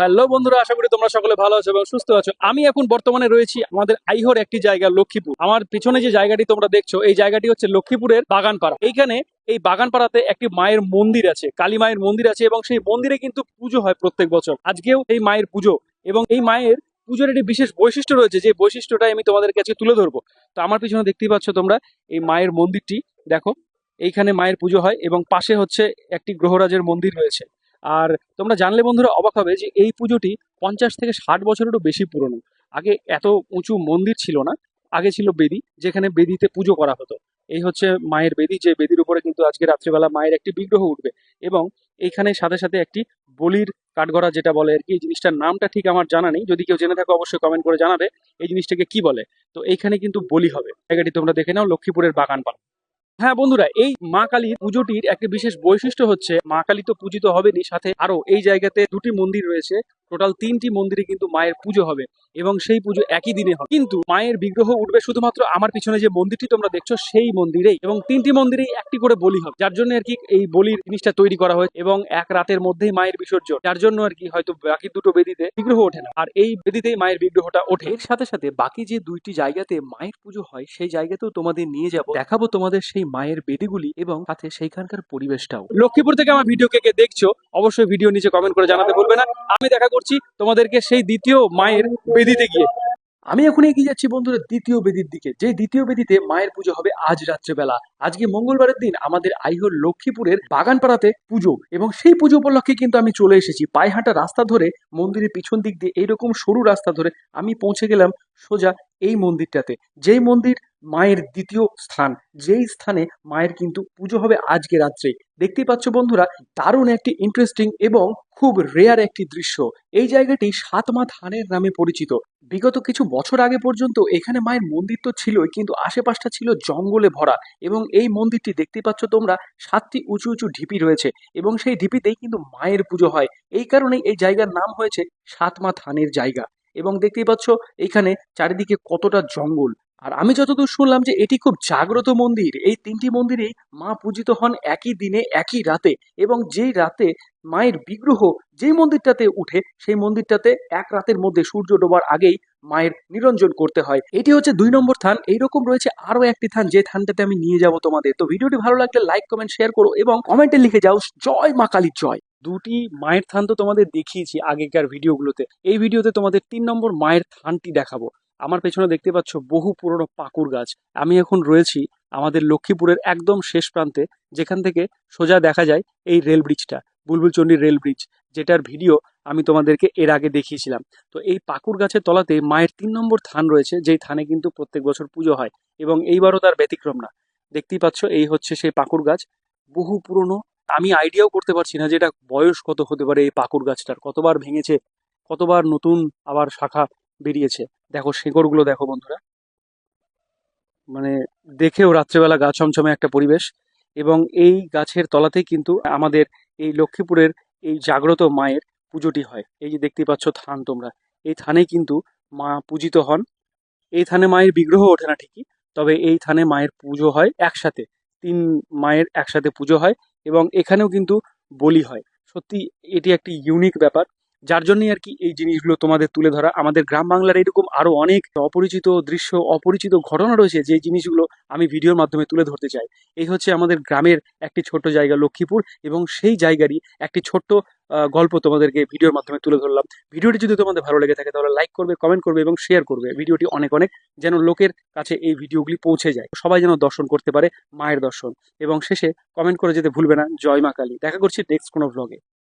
Hello বন্ধুরা, আশা করি তোমরা সকলে ভালো আছো এবং সুস্থ আছো। আমি এখন বর্তমানে রয়েছি আমাদের আইহর একটি জায়গা, লক্ষ্মীপুর। আমার পিছনে যে জায়গাটি তোমরা দেখছ, এই জায়গাটি হচ্ছে লক্ষ্মীপুরের বাগানপাড়া। এইখানে এই বাগানপাড়াতে একটি মায়ের মন্দির আছে, কালী মায়ের মন্দির আছে এবং সেই মন্দিরে কিন্তু পুজো হয় প্রত্যেক বছর। আজকেও এই মায়ের পুজো এবং এই মায়ের পুজোর একটি বিশেষ বৈশিষ্ট্য রয়েছে, যে বৈশিষ্ট্যটাই আমি তোমাদের কাছে তুলে ধরবো। তো আমার পিছনে দেখতেই পাচ্ছ তোমরা, এই মায়ের মন্দিরটি, দেখো। এইখানে মায়ের পুজো হয় এবং পাশে হচ্ছে একটি গ্রহরাজের মন্দির রয়েছে। আর তোমরা জানলে বন্ধুরা অবাক হবে যে এই পুজোটি পঞ্চাশ থেকে ষাট বছরেরও বেশি পুরনো। আগে এত উঁচু মন্দির ছিল না, আগে ছিল বেদি, যেখানে বেদিতে পুজো করা হতো। এই হচ্ছে মায়ের বেদি, যে বেদির উপরে কিন্তু আজকে রাত্রিবেলা মায়ের একটি বিগ্রহ উঠবে এবং এইখানে সাথে সাথে একটি বলির কাঠগড়া যেটা বলে আর কি, এই জিনিসটার নামটা ঠিক আমার জানা নেই। যদি কেউ জেনে থাকো অবশ্যই কমেন্ট করে জানাবে এই জিনিসটাকে কি বলে। তো এইখানে কিন্তু বলি হবে। জায়গাটি তোমরা দেখে নাও, লক্ষ্মীপুরের বাগান পাড়া। হ্যাঁ বন্ধুরা, এই মা কালী পুজোটির একটি বিশেষ বৈশিষ্ট্য হচ্ছে মা কালী তো পূজিত হবেনি সাথে আরও এই জায়গাতে দুটি মন্দির রয়েছে। টোটাল তিনটি মন্দিরে কিন্তু মায়ের পুজো হবে এবং সেই পুজো একই দিনে হবে। কিন্তু মায়ের বিগ্রহ উঠবে শুধুমাত্র আমার পিছনে যে মন্দিরটি তোমরা দেখছ সেই মন্দিরেই এবং তিনটি মন্দিরেই একটি করে বলি হবে। যার জন্য আর কি এই বলির জিনিসটা তৈরি করা হয়েছে এবং এক রাতের মধ্যেই মায়ের বিসর্জন। যার জন্য আর কি হয়তো বাকি দুটো বেদিতে বিগ্রহ ওঠে না। আর এই বেদিতেই মায়ের বিগ্রহটা ওঠে। এর সাথে সাথে বাকি যে দুইটি জায়গাতে মায়ের পুজো হয় সেই জায়গাতেও তোমাদের নিয়ে যাব। দেখাবো তোমাদের সেই মায়ের বেদিগুলি এবং সাথে সেইখানকার পরিবেশটাও। লক্ষ্মীপুর থেকে আমার ভিডিও কে দেখছ, অবশ্যই ভিডিও নিচে কমেন্ট করে জানাতে বলবে না। আমি দেখা তোমাদেরকে সেই দ্বিতীয় মায়ের বেদিতে গিয়ে। আমি এখন এগিয়ে যাচ্ছি বন্ধুরা দ্বিতীয় বেদির দিকে। যে দ্বিতীয় বেদিতে মায়ের পুজো হবে আজ রাত্রেবেলা। আজকে মঙ্গলবারের দিন আমাদের আইহর লক্ষ্মীপুরের বাগানপাড়াতে পুজো এবং সেই পুজো উপলক্ষে কিন্তু আমি চলে এসেছি। পায়ে হাঁটা রাস্তা ধরে, মন্দিরের পিছন দিক দিয়ে এইরকম সরু রাস্তা ধরে আমি পৌঁছে গেলাম সোজা এই মন্দিরটাতে। যেই মন্দির মায়ের দ্বিতীয় স্থান। যেই স্থানে মায়ের কিন্তু পুজো হবে আজকে রাত্রে। দেখতেই পাচ্ছ বন্ধুরা, দারুণ একটি ইন্টারেস্টিং এবং খুব রেয়ার একটি দৃশ্য। এই জায়গাটি সাতমা থানের নামে পরিচিত। বিগত কিছু বছর আগে পর্যন্ত এখানে মায়ের মন্দির তো ছিলই, কিন্তু আশেপাশটা ছিল জঙ্গলে ভরা এবং এই মন্দিরটি দেখতে পাচ্ছ তোমরা, সাতটি উঁচু উঁচু ঢিপি রয়েছে এবং সেই ঢিপিতেই কিন্তু মায়ের পুজো হয়। এই কারণেই এই জায়গার নাম হয়েছে সাতমা থানের জায়গা। এবং দেখতেই পাচ্ছ, এখানে চারিদিকে কতটা জঙ্গল। আর আমি যতদূর শুনলাম যে এটি খুব জাগ্রত মন্দির, এই তিনটি মন্দিরেই মা পূজিত হন একই দিনে, একই রাতে এবং যেই রাতে মায়ের বিগ্রহ যেই মন্দিরটাতে উঠে, সেই মন্দিরটাতে এক রাতের মধ্যে সূর্য ডোবার আগেই মায়ের নিরঞ্জন করতে হয়। এটি হচ্ছে দুই নম্বর থান। এইরকম রয়েছে আরও একটি থান যে থানটাতে আমি নিয়ে যাব তোমাদের। তো ভিডিওটি ভালো লাগলে লাইক, কমেন্ট, শেয়ার করো এবং কমেন্টে লিখে যাও, জয় মা কালীর জয়। দুটি মায়ের থান তো তোমাদের দেখিয়েছি আগেকার ভিডিওগুলোতে। এই ভিডিওতে তোমাদের তিন নম্বর মায়ের থানটি দেখাবো। আমার পেছনে দেখতে পাচ্ছ বহু পুরনো পাকুর গাছ। আমি এখন রয়েছি আমাদের লক্ষ্মীপুরের একদম শেষ প্রান্তে, যেখান থেকে সোজা দেখা যায় এই রেল ব্রিজটা, বুলবুলচন্ডী রেল ব্রিজ, যেটার ভিডিও আমি তোমাদেরকে এর আগে দেখিয়েছিলাম। তো এই পাকুর গাছের তলাতে মায়ের তিন নম্বর থান রয়েছে, যেই থানে কিন্তু প্রত্যেক বছর পুজো হয় এবং এইবারও তার ব্যতিক্রম না। দেখতেই পাচ্ছ এই হচ্ছে সেই পাকুর গাছ। বহু পুরনো, আমি আইডিয়াও করতে পারছি না যে এটা বয়স কত হতে পারে এই পাকুর গাছটার, কতবার ভেঙেছে, কতবার নতুন আবার শাখা বেরিয়েছে। দেখো শেকড়গুলো দেখো বন্ধুরা। মানে দেখেও রাত্রেবেলা গা ছমছমে একটা পরিবেশ এবং এই গাছের তলাতেই কিন্তু আমাদের এই লক্ষ্মীপুরের এই জাগ্রত মায়ের পুজোটি হয়। এই যে দেখতে পাচ্ছ থান তোমরা। এই থানে কিন্তু মা পূজিত হন। এই থানে মায়ের বিগ্রহ ওঠে না ঠিকই, তবে এই থানে মায়ের পুজো হয় একসাথে। তিন মায়ের একসাথে পুজো হয় এবং এখানেও কিন্তু বলি হয়। সত্যি এটি একটি ইউনিক ব্যাপার। যার জন্যই আর কি এই জিনিসগুলো তোমাদের তুলে ধরা। আমাদের গ্রাম বাংলার এরকম আরও অনেক অপরিচিত দৃশ্য, অপরিচিত ঘটনা রয়েছে যে জিনিসগুলো আমি ভিডিওর মাধ্যমে তুলে ধরতে চাই। এই হচ্ছে আমাদের গ্রামের একটি ছোট্ট জায়গা, লক্ষ্মীপুর, এবং সেই জায়গারই একটি ছোট্ট গল্প তোমাদেরকে ভিডিওর মাধ্যমে তুলে ধরলাম। ভিডিওটি যদি তোমাদের ভালো লেগে থাকে, তাহলে লাইক করবে কমেন্ট করবে, এবং শেয়ার করবে। ভিডিওটি অনেক অনেক যেন লোকের কাছে এই ভিডিওগুলি পৌঁছে যায়। সবাই যেন দর্শন করতে পারে মায়ের দর্শন। এবং শেষে কমেন্ট করে যেতে ভুলবে না। জয় মা কালী। দেখা করছি নেক্সট কোনো ভ্লগে